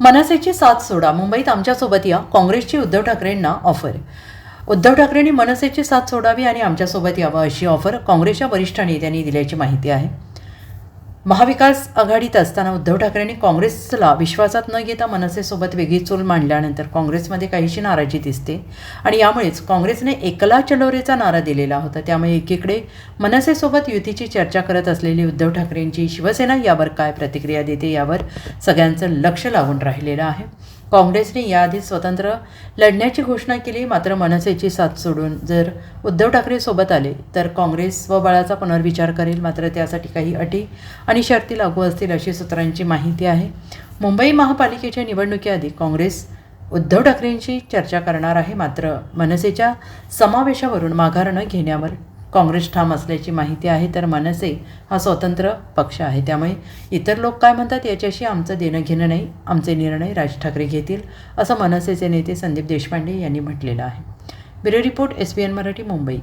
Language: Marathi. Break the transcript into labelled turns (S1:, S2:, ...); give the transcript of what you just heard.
S1: मनसेची साथ सोडा. मुंबईत आमच्यासोबत या. काँग्रेसची उद्धव ठाकरेंना ऑफर उद्धव ठाकरेंनी मनसेची साथ सोडावी आणि आमच्यासोबत यावं अशी ऑफर काँग्रेसच्या वरिष्ठ नेत्यांनी दिल्याची माहिती आहे. महाविकास आघाडीत असताना उद्धव ठाकरेंनी काँग्रेसला विश्वासात न घेता मनसेसोबत वेगळी चूल मांडल्यानंतर काँग्रेसमध्ये काहीशी नाराजी दिसते. आणि यामुळेच काँग्रेसने एकला चलोरेचा नारा दिलेला होता. त्यामुळे एकीकडे मनसेसोबत युतीची चर्चा करत असलेली उद्धव ठाकरेंची शिवसेना यावर काय प्रतिक्रिया देते यावर सगळ्यांचं लक्ष लागून राहिलेलं आहे. काँग्रेसने याआधी स्वतंत्र लढण्याची घोषणा केली मात्र मनसेची साथ सोडून. जर उद्धव ठाकरे सोबत आले तर काँग्रेस स्वबळाचा पुनर्विचार करेल मात्र त्यासाठी काही अटी आणि शर्ती लागू असतील अशी सूत्रांची माहिती आहे. मुंबई महापालिकेच्या निवडणुकीआधी काँग्रेस उद्धव ठाकरेंशी चर्चा करणार आहे मात्र मनसेच्या समावेशावरून माघार न घेण्यावर काँग्रेस ठाम असल्याची माहिती आहे तर मनसे हा स्वतंत्र पक्ष आहे. त्यामुळे इतर लोक काय म्हणतात याच्याशी आमचं देणं घेणं नाही आमचे निर्णय राज ठाकरे घेतील असं मनसेचे नेते संदीप देशपांडे यांनी म्हटलेलं आहे. Bureau report S B N Marathi Mumbai.